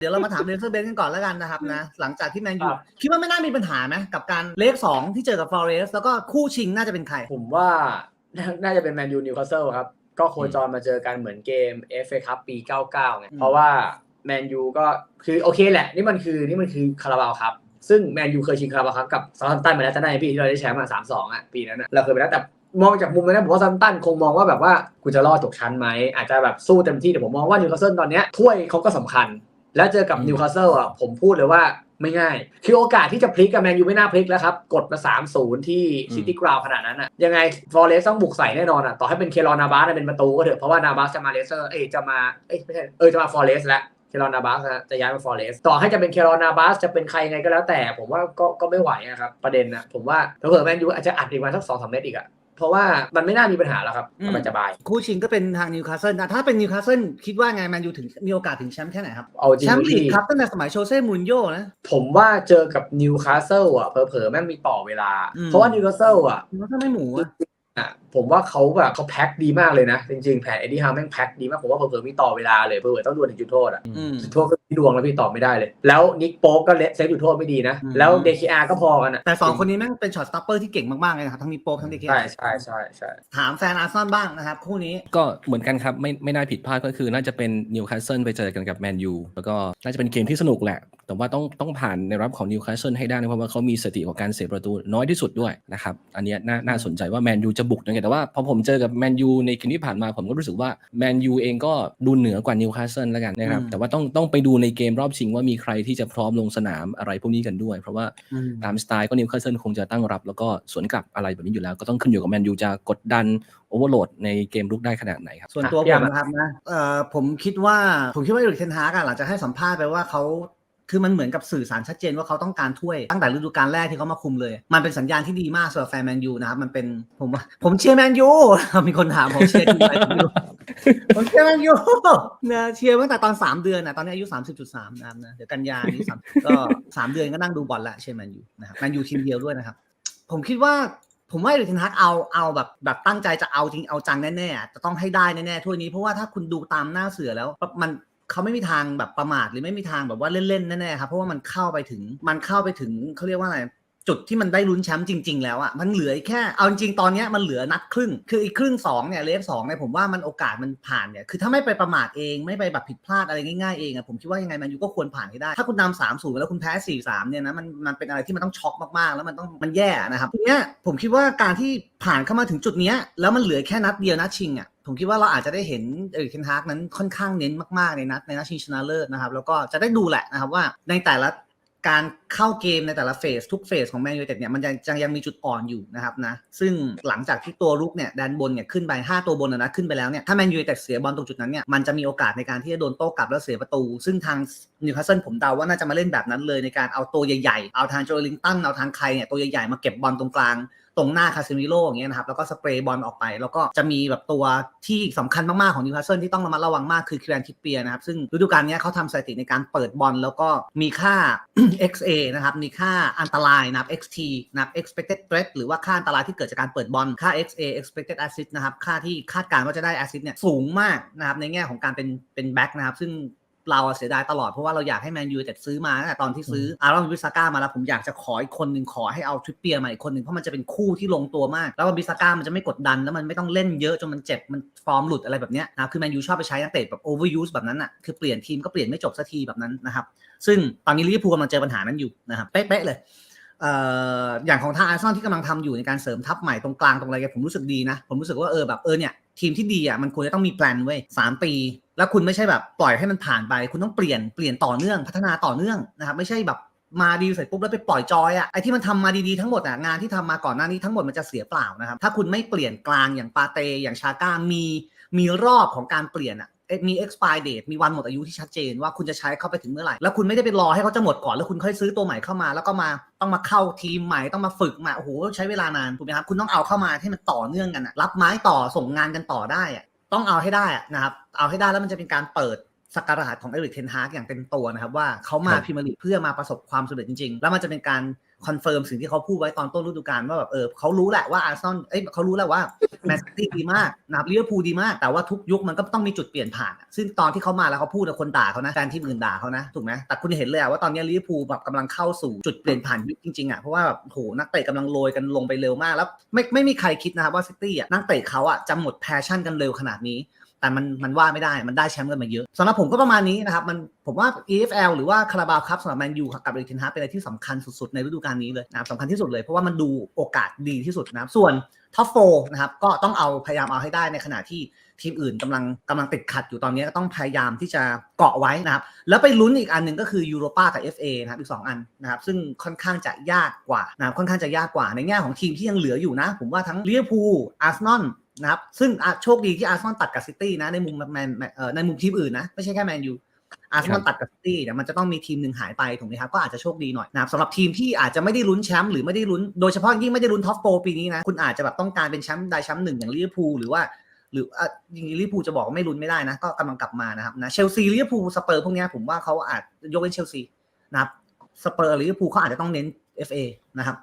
เดี๋ยวเรามาถามเรนเซอร์เบนกันก่อนแล้วกันนะครับนะหลังจากที่แมนยูครับ คิดว่าไม่น่ามีปัญหาไหมกับการเลขสองที่เจอกับฟอเรสแล้วก็คู่ชิงน่าจะเป็นใคร ผมว่าน่าน่าจะเป็นแมนยูนิวคาสเซิลครับ ก็โคจรมาเจอกันเหมือนเกม FA คัพปี 99ไงอืม เพราะว่าแมนยูก็คือโอเคแหละ นี่มันคือนี่มันคือคาราบาวครับ ซึ่งแมนยูเคยชิงคาราบาวครับกับซา u t ัมตันมาแล้วจะได้พี่ที่เราได้แชมป์มาสามสองอะปีนั้นอะเราเคยไปแล้วแต่มองจากมุมนั้นผมว่าซา u t ัมตันคงมองว่าแบบว่ากูจะรอดตกชั้นไหมอาจจะแบบสู้เต็มที่แต่ผมมองว่านิวคาสเซิลตอนเนี้ยถ้วยเขาก็สำคัญ แล้วเจอกับอืมนิวคาสเซิลอะผมพูดเลยว่าไม่ง่าย คือโอกาสที่จะพลิกกับแมนยูไม่น่าพลิกแล้วครับ กดมา 3-0 ที่ซิตี้กราวขนาดนั้นอะยังไงฟอเรสต้องบุกใส่แน่นอนอะต่อให้เป็นเคลอนาบาสเป็นประตูก็เถอะเพราะว่านาบาสจะมาเลสเตอร์เอ้ยจะมาเอ้ยไม่ใช่เออจะมาฟอเรสแล้วเคลอนาบาสจะย้ายมาฟอเรสต่อให้จะเป็นเคลอนาบาสจะเป็นใครยังไงก็แล้วแต่ ผมว่าก็ก็ไม่ไหวอะครับประเด็นนะผมว่าเผื่อๆแมนยูอาจจะอัดอีกวันสักสองสามเมตรอีกอะ เพราะว่ามันไม่น่ามีปัญหาแล้วครับอืมมันจะบายคู่ชิงก็เป็นทางนิวคาสเซิลนะถ้าเป็นนิวคาสเซิลคิดว่าไงแมนยูถึงมีโอกาสถึงแชมป์แค่ไหนครับเอาจริแชงมป์ลีกพี่ครับตั้งแต่สมัยโชเซ่มูรินโญ่นะผมว่าเจอกับนิวคาสเซิลอะเผลอๆแม่งมีต่อเวลาอืมเพราะว่านิวคาสเซิลอะมันก็ไม่หมูอะอะผมว่าเขาแบบเขาแพ็คดีมากเลยนะ จริงๆ แผนเอ็ดดี้ฮาวแม่งแพ็คดีมากผมว่าเผลอๆมีต่อเวลาเลยเผลอๆต้องดวลถึงจุดโทษอะอืมจุดโทษก็ที่ดวงแล้วพี่ต่อไม่ได้เลย แล้วนิกโป๊กก็เละเซฟจุดโทษไม่ดีนะอืมแล้วเดคอาก็พอกันอะแต่สองคนนี้แม่งเป็นช็อตสต็อปเปอร์ที่เก่งมากๆเลยนะครับทั้งมีโป๊กทั้งเดเคใช่ใช่ใช่ใช่ถามแฟนอาร์เซนอลบ้างนะครับคู่นี้ก็เหมือนกันครับไม่ไม่น่าผิดพลาดก็คือน่าจะเป็นนิวคาสเซิลไปเจอกันกับแมนยูแล้วก็น่าจะเป็นเกมที่สนุกแหละ แต่ว่าต้องต้องผ่านในรับของนิวคาสเซิลให้ได้นะเพราะว่าเขามีสถิติของการเสียประตูน้อยที่สุดด้วยนะครับอันเนี้ยน่าน่าสนใจว่าแมนยูจะบุกยังไงแต่ว่าพอผมเจอกับแมนยูในเกมที่ผ่านมาผมก็รู้สึกว่าแมนยูเองก็ดูเหนือกว่านิวคาสเซิลแล้วกันนะครับอืมแต่ว่าต้องต้องไปดูในเกมรอบชิงว่ามีใครที่จะพร้อมลงสนามอะไรพวกนี้กันด้วย เพราะว่าอืมตามสไตล์ก็นิวคาสเซิลคงจะตั้งรับ แล้วก็สวนกลับอะไรแบบนี้อยู่แล้ว ก็ต้องขึ้นอยู่กับแมนยูจะกดดันโอเวอร์โหลดในเกมลุกได้ขนาดไหนครับส่วนตัวผมนะครับนะเอ่อผมคิดว่าผมคิดว่าเอริกเทนฮากอะหลังจากให้สัมภาษณ์ไปว่าเขา คือมันเหมือนกับสื่อสารชัดเจนว่าเขาต้องการถ้วยตั้งแต่ฤดูกาลแรกที่เขามาคุมเลย มันเป็นสัญญาณที่ดีมากสำหรับแฟนแมนยูนะครับ มันเป็นผมว่าผมเชียร์แมนยู มีคนถามผมเชียร์ทีมอะไรผมไม่รู้ผมเชียร์แมนยูนะเชียร์ตั้งแต่ตอน 3 เดือนนะตอนนี้อายุ 30.3 นะครับนะเดี๋ยวกันยานี้สามก็สามเดือนก็นั่งดูบอลละเชียร์แมนยูนะครับแมนยูทีมเดียวด้วยนะครับ ผมคิดว่าผมว่าเอรินฮากเอาเอาแบบแบบตั้งใจจะเอาจริงเอาจังแน่ๆจะต้องให้ได้แน่ๆถ้วยนี้เพราะว่าถ้าคุณดูตามหน้าเสือแล้วมัน เขาไม่มีทางแบบประมาทหรือไม่มีทางแบบว่าเล่นๆแน่ๆครับเพราะว่ามันเข้าไปถึงมันเข้าไปถึงเขาเรียกว่าอะไรจุดที่มันได้ลุ้นแชมป์จริง ๆ แล้วอะมันเหลือแค่เอาจริงๆตอนนี้มันเหลือนัดครึ่ง คืออีกครึ่งสองเนี่ยเลฟสองเนี่ยผมว่ามันโอกาสมันผ่านเนี่ยคือถ้าไม่ไปประมาทเองไม่ไปแบบผิดพลาดอะไรง่ายๆเองอะผมคิดว่ายังไงมันยูก็ควรผ่านให้ได้ ถ้าคุณนำสามศูนย์แล้วคุณแพ้สี่สามเนี่ยนะมันมันเป็นอะไรที่มันต้องช็อกมากๆ แล้วมันต้องมันแย่นะครับทีเนี้ยผมคิดว่าการที่ผ่านเข้ามาถึงจุดเนี้ยแล้วมันเหลือแค่นัดเดียวนัดชิงอะผมคิดว่าเราอาจจะได้เห็นเอริกเทนฮากนั้นค่อนข้างเน้นมากๆในนัดในนัดชิงชนะเลิศนะครับ แล้วก็จะได้ดูแหละนะครับว่าในแต่ละการเข้าเกมในแต่ละเฟสทุกเฟสของแมนยูเต็ดเนี่ยมันยังยังยังมีจุดอ่อนอยู่นะครับนะซึ่งหลังจากที่ตัวรุกเนี่ยด้านบนเนี่ยขึ้นไป 5 ตัวบนนะนะขึ้นไปแล้วเนี่ยถ้าแมนยูเต็ดเสียบอลตรงจุดนั้นเนี่ยมันจะมีโอกาสในการที่จะโดนโต้กลับแล้วเสียประตู ซึ่งทางนิวคาสเซิลผมเดาว่าน่าจะมาเล่นแบบนั้นเลยในการเอาตัวใหญ่ๆ เอาทางโจลิงตันเอาทางใครเนี่ยตัวใหญ่ๆมาเก็บบอลตรงกลาง ตรงหน้าคาซิมิโร่อย่างเงี้ยนะครับแล้วก็สเปรย์บอลออกไป แล้วก็จะมีแบบตัวที่สำคัญมากๆของนิวคาสเซิลที่ต้องระมัดระวังมากคือคิรันทิปเปียนะครับซึ่งฤดูกาลนี้เขาทำสถิติในการเปิดบอลแล้วก็มีค่า XA นะครับมีค่าอันตรายนะครับ XT นะครับ expected threat หรือว่าค่าอันตรายที่เกิดจากการเปิดบอลค่า XA expected assist นะครับค่าที่คาดการณ์ว่าจะได้ assist เนี่ยสูงมากนะครับในแง่ของการเป็นเป็นแบ็กนะครับซึ่ง เราอะเสียดายตลอดเพราะว่าเราอยากให้แมนยูแต่ซื้อมาตั้งแต่ตอนที่ซื้ออารอนบิสาก้ามาแล้วผมอยากจะขออีกคนหนึ่งขอให้เอาทริปเปียร์มาอีกคนหนึ่งเพราะมันจะเป็นคู่ที่ลงตัวมาก แล้วบิสาก้ามันจะไม่กดดันแล้วมันไม่ต้องเล่นเยอะจนมันเจ็บมันฟอร์มหลุดอะไรแบบเนี้ยนะคือแมนยูชอบไปใช้นักเตะแบบโอเวอร์ยูสแบบนั้นอะคือเปลี่ยนทีมก็เปลี่ยนไม่จบสักทีแบบนั้นนะครับซึ่งตอนนี้ลิเวอร์พูลกำลังเจอปัญหานั้นอยู่นะครับเป๊ะๆเลยเอ่ออย่างของทางอาร์เซนอลที่กำลังทำอยู่ในการเสริมทัพใหม่ตรงกลางตรงอะไรกันผมรู้สึกดีนะ ผมรู้สึกว่าเออแบบเออเนี่ยทีมที่ดีอะมันควรจะต้องมีแปลนเว้ยสามปี แล้วคุณไม่ใช่แบบปล่อยให้มันผ่านไป คุณต้องเปลี่ยนเปลี่ยนต่อเนื่องพัฒนาต่อเนื่องนะครับไม่ใช่แบบมาดีเสร็จปุ๊บแล้วไปปล่อยจอยอะไอที่มันทำมาดีๆทั้งหมดอะงานที่ทำมาก่อนหน้านี้ทั้งหมดมันจะเสียเปล่านะครับถ้าคุณไม่เปลี่ยนกลางอย่างปาเตอย่างชาก้ามีมีรอบของการเปลี่ยนอะเอ๊ะมี expire date มีวันหมดอายุที่ชัดเจนว่าคุณจะใช้เข้าไปถึงเมื่อไหร่ แล้วคุณไม่ได้ไปรอให้เขาจะหมดก่อน แล้วคุณค่อยซื้อตัวใหม่เข้ามา แล้วก็มาต้องมาเข้าทีมใหม่ต้องมาฝึกมาโอ้โหใช้เวลานานถูกไหมครับคุณต้องเอาเข้ามาให้มันต่อเนื่องกันอะรับไม้ต่อส่งงานกันต่อได้อะ ต้องเอาให้ได้อะนะครับ เอาให้ได้แล้วมันจะเป็นการเปิดสกการะของเอริกเทนฮากอย่างเต็มตัวนะครับ ว่าเขามาครับพรีเมียร์ลีกเพื่อมาประสบความสำเร็จจริงๆ แล้วมันจะเป็นการ คอนเฟิร์มสิ่งที่เขาพูดไว้ตอนต้นฤดูกาลว่าแบบเออเขารู้แหละว่าอาร์เซนอลเอ้ยเขารู้และว่าแมนซิตี้ดีมากนะครับลิเวอร์พูลดีมากแต่ว่าทุกยุคมันก็ต้องมีจุดเปลี่ยนผ่านซึ่งตอนที่เขามาแล้วเขาพูดอะคนด่าเขานะแฟนทีมอื่นด่าเขานะถูกไหมแต่คุณเห็นเลยว่าตอนนี้ลิเวอร์พูลแบบกำลังเข้าสู่จุดเปลี่ยนผ่านยุคจริงๆอะเพราะว่าแบบโหนักเตะกำลังโรยกันลงไปเร็วมากแล้วไม่ไม่มีใครคิดนะครับว่าซิตี้อะนักเตะเขาอะจะหมดแพชชั่นกันเร็วขนาดนี้ แต่มันมันว่าไม่ได้มันได้แชมป์กันมาเยอะสำหรับผมก็ประมาณนี้นะครับมันผมว่า EFL หรือว่าคาราบาวครับสำหรับแมนยูกับเอริกเทนฮาเป็นอะไรที่สำคัญสุดๆ ในฤดูกาลนี้เลยนะครับสำคัญที่สุดเลยเพราะว่ามันดูโอกาสดีที่สุดนะครับส่วนท็อปโฟนะครับก็ต้องเอาพยายามเอาให้ได้ในขณะที่ทีมอื่นกำลังกำลังติดขัดอยู่ตอนนี้ก็ต้องพยายามที่จะเกาะไว้นะครับ แล้วไปลุ้นอีกอันหนึ่งก็คือยูโรปากับ FA นะครับอีกสองอันนะครับซึ่งค่อนข้างจะยากกว่านะค่อนข้างจะยากกว่าในแง่ของทีมที่ยังเหลืออยู่นะ ผมว่าทั้งลิเวอร์พูลอาร์เซนอล นะครับซึ่งอะโชคดีที่อาร์เซนอลตัดกับซิตี้นะในมุมแมนเอ่อในมุมทีมอื่นนะ ไม่ใช่แค่แมนยูอาร์เซนอลตัดกับซิตี้เดี๋ยวมันจะต้องมีทีมหนึ่งหายไปถูกไหมครับ ก็อาจจะโชคดีหน่อยนะครับสำหรับทีมที่อาจจะไม่ได้ลุ้นแชมป์หรือไม่ได้ลุ้นโดยเฉพาะยิ่งไม่ได้ลุ้นท็อปโฟปีนี้นะคุณอาจจะแบบต้องการเป็นแชมป์ได้แชมป์หนึ่งอย่างลิเวอร์พูลหรือว่าหรืออะจริงๆลิเวอร์พูลจะบอกว่าไม่ลุ้นไม่ได้นะ ก็กำลังกลับมานะครับนะเชลซีลิเวอร์พูลสเปอร์พวกเนี้ยผมว่าเขาอาจยกเว้นเชลซีนะครับสเปอร์ลิเวอร์พูลเขาอาจจะต้องเน้น FA นะครับ